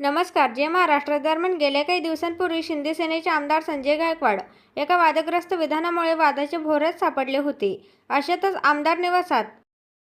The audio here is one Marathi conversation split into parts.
नमस्कार जे महाराष्ट्र दरम्यान गेल्या काही दिवसांपूर्वी शिंदे सेनेचे आमदार संजय गायकवाड एका वादग्रस्त विधानामुळे वादाचे भोरच सापडले होते. अशातच आमदार निवासात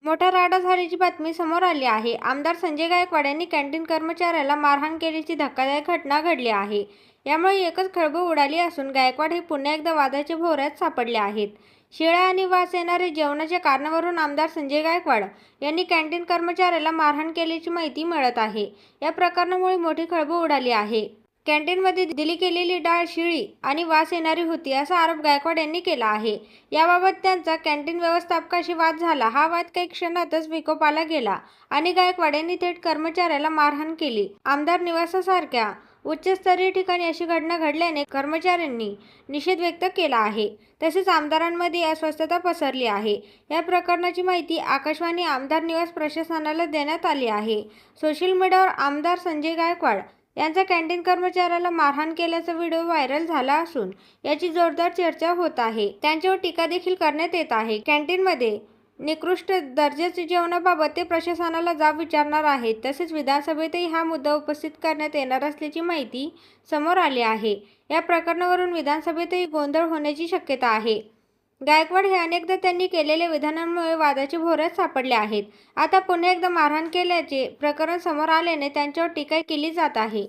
मोठा राडा झाल्याची बातमी समोर आली आहे. आमदार संजय गायकवाड यांनी कॅन्टीन कर्मचाऱ्याला मारहाण केल्याची धक्कादायक घटना घडली आहे. यामुळे एकच खळबळ उडाली असून गायकवाड हे पुन्हा एकदा वादाच्या भोवऱ्यात सापडले आहेत. शिळ्या आणि वास येणारे जेवणाच्या कारणावरून आमदार संजय गायकवाड यांनी कॅन्टीन कर्मचाऱ्याला मारहाण केल्याची माहिती मिळत आहे. या प्रकरणामुळे मोठी खळबळ उडाली आहे. कॅन्टीनमध्ये दिली गेलेली डाळ शिळी आणि वास येणारी होती असा आरोप गायकवाड यांनी केला आहे. याबाबत त्यांचा कॅन्टीन व्यवस्थापकाशी वाद झाला. हा वाद काही क्षणातच विकोपाला गेला आणि गायकवाड यांनी थेट कर्मचाऱ्याला मारहाण केली. आमदार निवासासारख्या उच्चस्तरीय ठिकाणी अशी घटना घडल्याने कर्मचाऱ्यांनी निषेध व्यक्त केला आहे. तसेच आमदारांमध्ये अस्वस्थता पसरली आहे. या प्रकरणाची माहिती आकाशवाणी आमदार निवास प्रशासनाला देण्यात आली आहे. सोशल मीडियावर आमदार संजय गायकवाड यांचा कॅन्टीन कर्मचाऱ्याला मारहाण केल्याचा व्हिडिओ व्हायरल झाला असून याची जोरदार चर्चा होत आहे. त्यांच्यावर टीका देखील करण्यात येत आहे. कॅन्टीनमध्ये निकृष्ट दर्जाच्या जेवणाबाबत ते प्रशासनाला जाब विचारणार आहेत. तसेच विधानसभेतही हा मुद्दा उपस्थित करण्यात येणार असल्याची माहिती समोर आली आहे. या प्रकरणावरून विधानसभेतही गोंधळ होण्याची शक्यता आहे. गायकवाड हे अनेकदा त्यांनी केलेल्या विधानांमुळे वादाचे भोऱ्यात सापडले आहेत. आता पुन्हा एकदा मारहाण केल्याचे प्रकरण समोर आल्याने त्यांच्यावर टीका केली जात आहे.